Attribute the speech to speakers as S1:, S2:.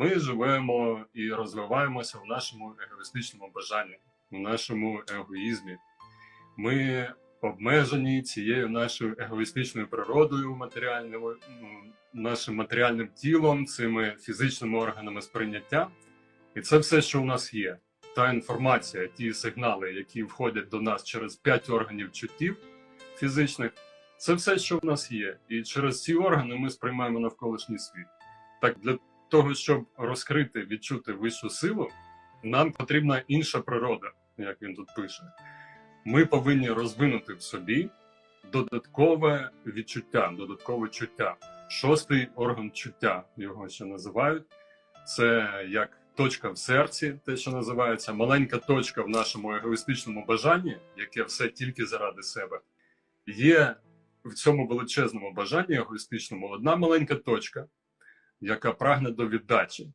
S1: Ми живемо і розвиваємося в нашому егоїстичному бажанні, в нашому егоїзмі. Ми обмежені цією нашою егоїстичною природою, матеріальною, нашим матеріальним тілом, цими фізичними органами сприйняття. І це все, що у нас є. Та інформація, ті сигнали, які входять до нас через п'ять органів чуттів фізичних, це все, що в нас є. І через ці органи ми сприймаємо навколишній світ. Так, для того, щоб розкрити, відчути вищу силу, нам потрібна інша природа, як він тут пише. Ми повинні розвинути в собі додаткове відчуття, додаткове чуття. Шостий орган чуття його ще називають. Це як точка в серці, те, що називається маленька точка в нашому егоїстичному бажанні, яке все тільки заради себе. Є в цьому величезному бажанні егоїстичному одна маленька точка, яка прагне до віддачі.